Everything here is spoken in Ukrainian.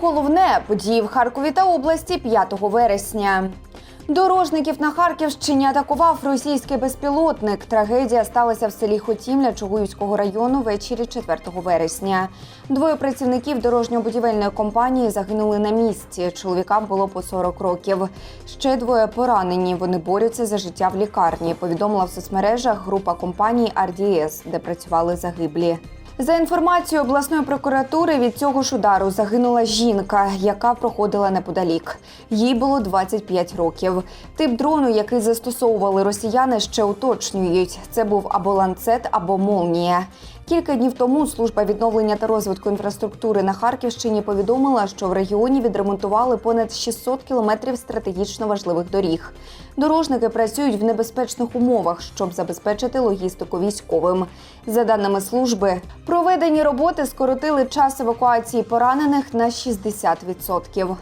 Головне події в Харкові та області 5 вересня. Дорожників на Харківщині атакував російський безпілотник. Трагедія сталася в селі Хотімля Чугуївського району ввечері 4 вересня. Двоє працівників дорожньо-будівельної компанії загинули на місці. Чоловікам було по 40 років. Ще двоє поранені. Вони борються за життя в лікарні. Повідомила в соцмережах група компаній RDS, де працювали загиблі. За інформацією обласної прокуратури, від цього ж удару загинула жінка, яка проходила неподалік. Їй було 25 років. Тип дрону, який застосовували росіяни, ще уточнюють. Це був або ланцет, або молнія. Кілька днів тому служба відновлення та розвитку інфраструктури на Харківщині повідомила, що в регіоні відремонтували понад 600 кілометрів стратегічно важливих доріг. Дорожники працюють в небезпечних умовах, щоб забезпечити логістику військовим. За даними служби, проведені роботи скоротили час евакуації поранених на 60%.